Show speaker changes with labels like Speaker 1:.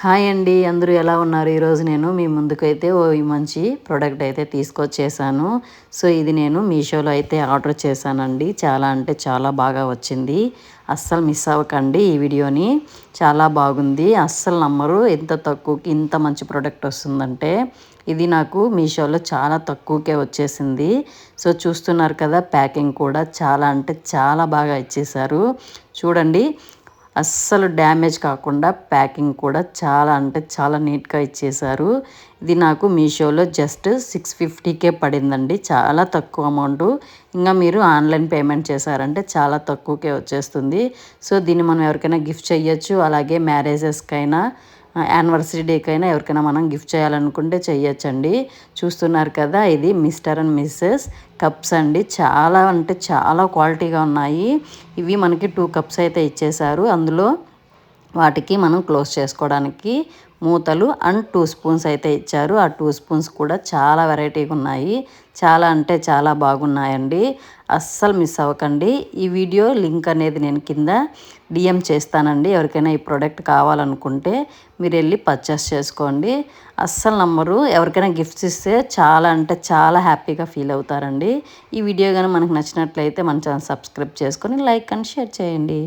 Speaker 1: Hi అండి అందరూ ఎలా ఉన్నారు? ఈరోజు నేను మీ ముందుకైతే ఓ మంచి ప్రోడక్ట్ అయితే తీసుకొచ్చేసాను. సో ఇది నేను మీషోలో అయితే ఆర్డర్ చేశానండి. చాలా అంటే చాలా బాగా వచ్చింది. అస్సలు మిస్ అవ్వకండి ఈ వీడియోని. చాలా బాగుంది. అస్సలు నమ్మరు ఎంత తక్కువకి ఇంత మంచి ప్రోడక్ట్ వస్తుందంటే. ఇది నాకు మీషోలో చాలా తక్కువకే వచ్చేసింది. సో చూస్తున్నారు కదా ప్యాకింగ్ కూడా చాలా అంటే చాలా బాగా ఇచ్చేసారు చూడండి అస్సలు డ్యామేజ్ కాకుండా ప్యాకింగ్ కూడా చాలా అంటే చాలా నీట్గా ఇచ్చేశారు. ఇది నాకు మీషోలో జస్ట్ సిక్స్ ఫిఫ్టీకే పడిందండి. చాలా తక్కువ అమౌంట్. ఇంకా మీరు ఆన్లైన్ పేమెంట్ చేశారంటే చాలా తక్కువకే వచ్చేస్తుంది. సో దీన్ని మనం ఎవరికైనా గిఫ్ట్ చేయొచ్చు అలాగే మ్యారేజెస్కైనా యానివర్సరీ డేకైనా ఎవరికైనా మనం గిఫ్ట్ చేయాలనుకుంటే చేయొచ్చండి చూస్తున్నారు కదా ఇది మిస్టర్ అండ్ మిస్సెస్ కప్స్ అండి. చాలా అంటే చాలా క్వాలిటీగా ఉన్నాయి. ఇవి మనకి టూ కప్స్ అయితే ఇచ్చేశారు. అందులో వాటికి మనం క్లోజ్ చేసుకోవడానికి మూతలు అండ్ టూ స్పూన్స్ అయితే ఇచ్చారు. ఆ టూ స్పూన్స్ కూడా చాలా వెరైటీగా ఉన్నాయి. చాలా అంటే చాలా బాగున్నాయండి. అస్సలు మిస్ అవ్వకండి. ఈ వీడియో లింక్ అనేది నేను కింద డిఎం చేస్తానండి. ఎవరికైనా ఈ ప్రోడక్ట్ కావాలనుకుంటే మీరు వెళ్ళి పర్చేస్ చేసుకోండి. అస్సలు నమ్మరు. ఎవరికైనా గిఫ్ట్స్ ఇస్తే చాలా అంటే చాలా హ్యాపీగా ఫీల్ అవుతారండి. ఈ వీడియో కానీ మనకు నచ్చినట్లయితే మన ఛానల్ సబ్స్క్రైబ్ చేసుకొని లైక్ అండ్ షేర్ చేయండి.